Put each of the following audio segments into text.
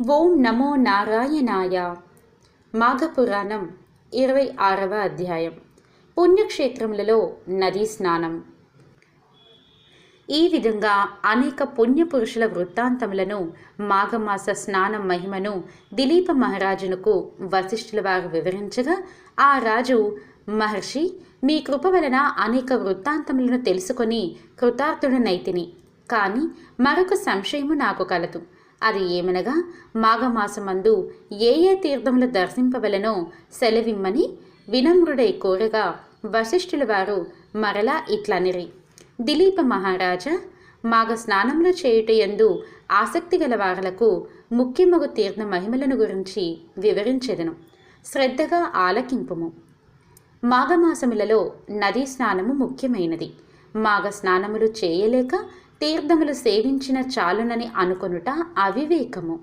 ఓం నమో నారాయణాయ. మాఘపురాణం ఇరవై ఆరవ అధ్యాయం. పుణ్యక్షేత్రములలో నదీ స్నానం. ఈ విధంగా అనేక పుణ్యపురుషుల వృత్తాంతములను మాఘమాస స్నానం మహిమను దిలీప మహారాజునకు వశిష్ఠుల వారు వివరించగా ఆ రాజు మహర్షి మీ కృప వలన అనేక వృత్తాంతములను తెలుసుకొని కృతార్థుడనైతిని. కానీ మరొక సంశయము నాకు కలదు. అది ఏమనగా మాఘమాసమందు ఏ ఏ తీర్థములు దర్శింపవలనో సెలవిమ్మని వినమ్రుడై కోరగా వశిష్ఠుల వారు మరలా ఇట్లనిరి. దిలీప మహారాజా మాఘ స్నానములు చేయుటయందు ఆసక్తి గల వారలకు ముఖ్యమగు తీర్థ మహిమలను గురించి వివరించెదను. శ్రద్ధగా ఆలకింపుము. మాఘమాసములలో నదీ స్నానము ముఖ్యమైనది. మాఘ స్నానములు చేయలేక తీర్థములు సేవించిన చాలునని అనుకొనుట అవివేకము.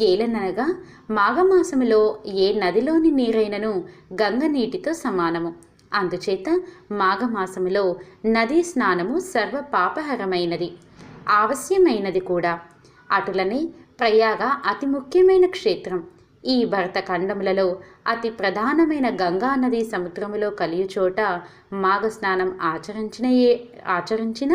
ఏలననగా మాఘమాసములో ఏ నదిలోని నీరైనను గంగ నీటితో సమానము. అందుచేత మాఘమాసములో నదీ స్నానము సర్వ పాపహరమైనది ఆవశ్యమైనది కూడా. అటులనే ప్రయాగ అతి ముఖ్యమైన క్షేత్రం. ఈ భరతఖండములలో అతి ప్రధానమైన గంగా నది సముద్రములో కలియుచోట మాఘ స్నానం ఆచరించిన ఏ ఆచరించిన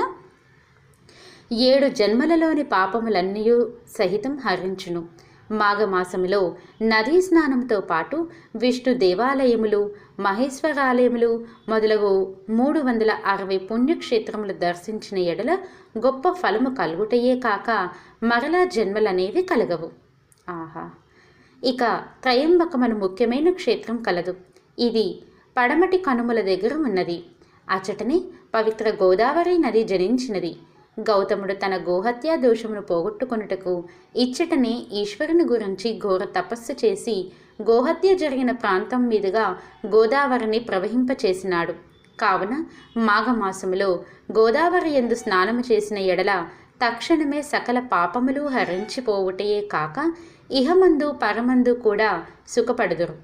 ఏడు జన్మలలోని పాపములన్నీ సహితం హరించును. మాఘమాసములో నదీ స్నానంతో పాటు విష్ణు దేవాలయములు మహేశ్వరాలయములు మొదలగు మూడు వందల అరవై పుణ్యక్షేత్రములు దర్శించిన ఎడల గొప్ప ఫలము కలుగుటయే కాక మరలా జన్మలనేవి కలగవు. ఆహా! ఇక త్రయంబకమను ముఖ్యమైన క్షేత్రం కలదు. ఇది పడమటి కనుమల దగ్గర ఉన్నది. అచటనే పవిత్ర గోదావరి నది జనించినది. గౌతముడు తన గోహత్యా దోషమును పోగొట్టుకొనుటకు ఇచ్చటనే ఈశ్వరుని గురించి ఘోర తపస్సు చేసి గోహత్య జరిగిన ప్రాంతం మీదుగా గోదావరిని ప్రవహింపచేసినాడు. కావున మాఘమాసములో గోదావరి ఎందు స్నానము చేసిన ఎడల తక్షణమే సకల పాపములు హరించిపోవుటయే కాక ఇహమందు పరమందు కూడా సుఖపడుదురు.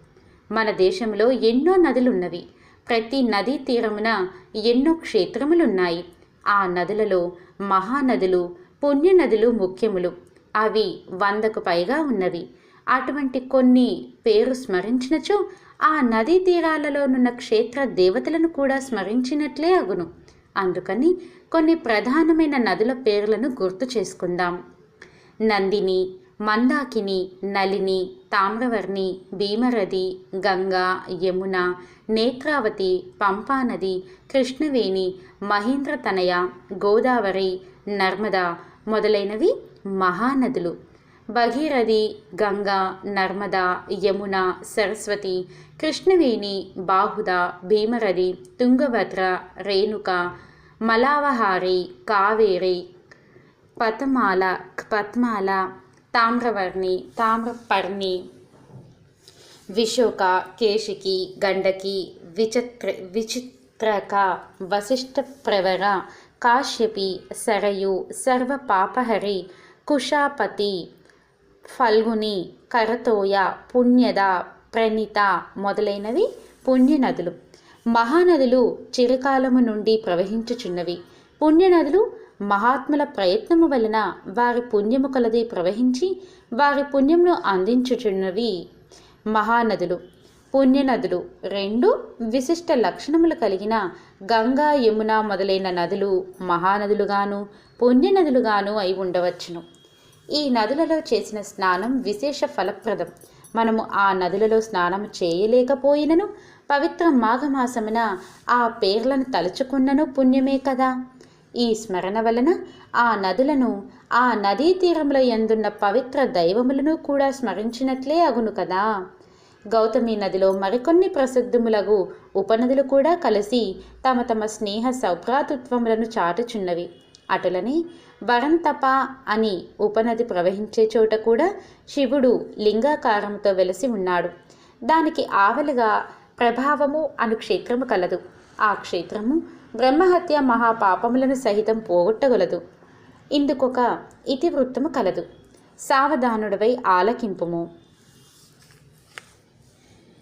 మన దేశంలో ఎన్నో నదులున్నవి. ప్రతి నదీ తీరమున ఎన్నో క్షేత్రములున్నాయి. ఆ నదులలో మహానదులు పుణ్యనదులు ముఖ్యములు. అవి వందకు పైగా ఉన్నవి. అటువంటి కొన్ని పేరు స్మరించినచో ఆ నదీ తీరాలలోనున్న క్షేత్ర దేవతలను కూడా స్మరించినట్లే అగును. అందుకని కొన్ని ప్రధానమైన నదుల పేర్లను గుర్తు చేసుకుందాం. నందిని మందాకిని నలిని తామ్రవర్ణి భీమరథి గంగా యమున నేత్రావతి పంపానది కృష్ణవేణి మహేంద్రతనయ గోదావరి నర్మదా మొదలైనవి మహానదులు. భగీరథి గంగా నర్మదా యమున సరస్వతి కృష్ణవేణి బాహుద భీమరథి తుంగభద్ర రేణుక మలావహారి కావేరి పతమాల పద్మాల తామ్రవర్ణి తామ్రపర్ణి విశోక కేశికి గండకి విచిత్ర విచిత్రక వశిష్ఠ ప్రవర కాశ్యపి సరయు సర్వపాపహరి కుషాపతి ఫల్గుని కరతోయ పుణ్యద ప్రణిత మొదలైనవి పుణ్యనదులు మహానదులు చిరకాలము నుండి ప్రవహించుచున్నవి పుణ్యనదులు మహాత్ముల ప్రయత్నము వలన వారి పుణ్యము కలది ప్రవహించి వారి పుణ్యమును అందించుచున్నవి. మహానదులు. పుణ్యనదులు రెండు విశిష్ట లక్షణములు కలిగిన గంగా యమున మొదలైన నదులు మహానదులుగాను పుణ్యనదులుగాను అయి ఉండవచ్చును. ఈ నదులలో చేసిన స్నానం విశేష ఫలప్రదం. మనము ఆ నదులలో స్నానం చేయలేకపోయినను పవిత్ర మాఘమాసమున ఆ పేర్లను తలుచుకున్నను పుణ్యమే కదా? ఈ స్మరణ వలన ఆ నదులను ఆ నదీ తీరంలో ఎందున్న పవిత్ర దైవములను కూడా స్మరించినట్లే అగును కదా. గౌతమి నదిలో మరికొన్ని ప్రసిద్ధములగు ఉపనదులు కూడా కలిసి తమ తమ స్నేహ సౌభ్రాతృత్వములను చాటుచున్నవి. అటులని వరంతప అని ఉపనది ప్రవహించే చోట కూడా శివుడు లింగాకారంతో వెలసి ఉన్నాడు. దానికి ఆవలిగా ప్రభావము అను క్షేత్రము కలదు. ఆ క్షేత్రము బ్రహ్మహత్య మహాపాపములను సహితం పోగొట్టగలదు. ఇందుకొక ఇతివృత్తము కలదు. సావధానుడవై ఆలకింపుము.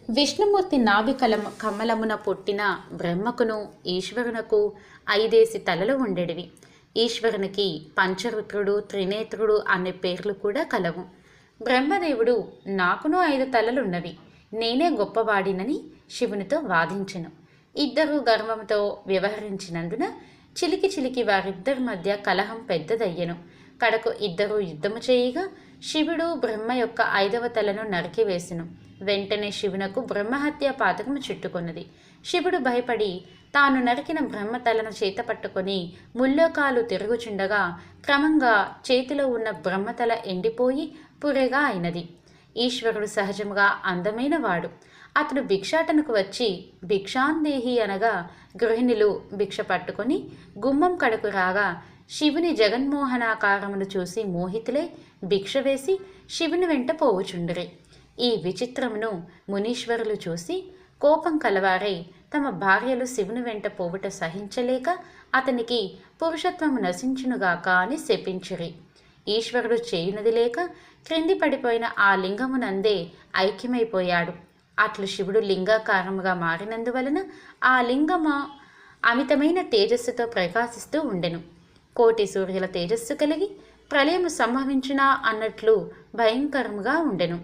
విష్ణుమూర్తి నాభి కలము కమలమున పుట్టిన బ్రహ్మకును ఈశ్వరునకు ఐదేసి తలలు ఉండేటివి ఈశ్వరునికి పంచరుత్రుడు త్రినేత్రుడు అనే పేర్లు కూడా కలవు. బ్రహ్మదేవుడు నాకును ఐదు తలలున్నవి. నేనే గొప్పవాడినని శివునితో వాదించెను. ఇద్దరూ గర్వంతో వ్యవహరించినందున చిలికి చిలికి వారిద్దరి మధ్య కలహం పెద్దదయ్యెను. కడకు ఇద్దరూ యుద్ధము చేయగా శివుడు బ్రహ్మ యొక్క ఐదవ తలను నరికివేసెను వెంటనే శివునకు బ్రహ్మహత్య పాతకము చుట్టుకున్నది. శివుడు భయపడి తాను నరికిన బ్రహ్మ తలను చేత పట్టుకొని ముల్లోకాలు తిరుగుచుండగా క్రమంగా చేతిలో ఉన్న బ్రహ్మతల ఎండిపోయి పురెగా అయినది. ఈశ్వరుడు సహజముగా అందమైన వాడు అతడు భిక్షాటనకు వచ్చి భిక్షాందేహి అనగా గృహిణులు భిక్ష పట్టుకొని గుమ్మం కడకు రాగా శివుని జగన్మోహనాకారమును చూసి మోహితులై భిక్ష వేసి శివుని వెంట పోవుచుండిరి. ఈ విచిత్రమును మునీశ్వరులు చూసి కోపం కలవారై తమ భార్యలు శివుని వెంట పోవుట సహించలేక అతనికి పురుషత్వము నశించునుగాక అని శపించిరి. ఈశ్వరుడు చేయునది లేక క్రింది పడిపోయిన ఆ లింగమునందే ఐక్యమైపోయాడు. అట్లు శివుడు లింగాకారముగా మారినందువలన ఆ లింగము అమితమైన తేజస్సుతో ప్రకాశిస్తూ ఉండెను. కోటి సూర్యుల తేజస్సు కలిగి ప్రళయము సంభవించినా అన్నట్లు భయంకరముగా ఉండెను.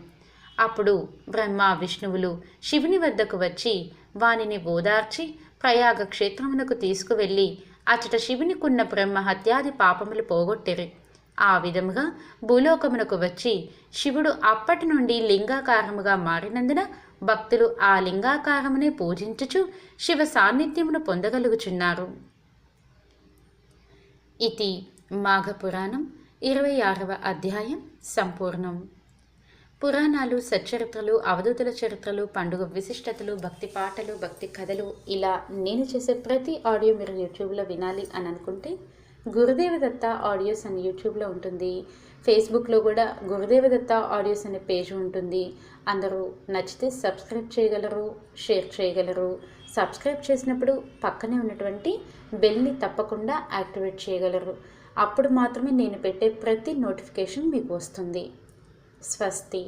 అప్పుడు బ్రహ్మ విష్ణువులు శివుని వద్దకు వచ్చి వానిని ఓదార్చి ప్రయాగ క్షేత్రమునకు తీసుకువెళ్ళి అచట శివునికున్న బ్రహ్మ హత్యాది పాపములు పోగొట్టిరి. ఆ విధముగా భూలోకమునకు వచ్చి శివుడు అప్పటి నుండి లింగాకారముగా మారినందున భక్తులు ఆ లింగాకారమునే పూజించుచు శివ సాన్నిధ్యమును పొందగలుగుచున్నారు. ఇది మాఘపురాణం ఇరవై ఆరవ అధ్యాయం సంపూర్ణం. పురాణాలు సచ్చరిత్రలు అవధూతుల చరిత్రలు పండుగ విశిష్టతలు భక్తి పాటలు భక్తి కథలు ఇలా నేను చేసే ప్రతి ఆడియో మీరు యూట్యూబ్లో వినాలి అని అనుకుంటే గురుదేవదత్త ఆడియోస్ అని యూట్యూబ్లో ఉంటుంది. ఫేస్బుక్లో కూడా గురుదేవదత్త ఆడియోస్ అనే పేజ్ ఉంటుంది. అందరూ నచ్చితే సబ్స్క్రైబ్ చేయగలరు షేర్ చేయగలరు. సబ్స్క్రైబ్ చేసినప్పుడు పక్కనే ఉన్నటువంటి బెల్ని తప్పకుండా యాక్టివేట్ చేయగలరు. అప్పుడు మాత్రమే నేను పెట్టే ప్రతి నోటిఫికేషన్ మీకు వస్తుంది. స్వస్తి.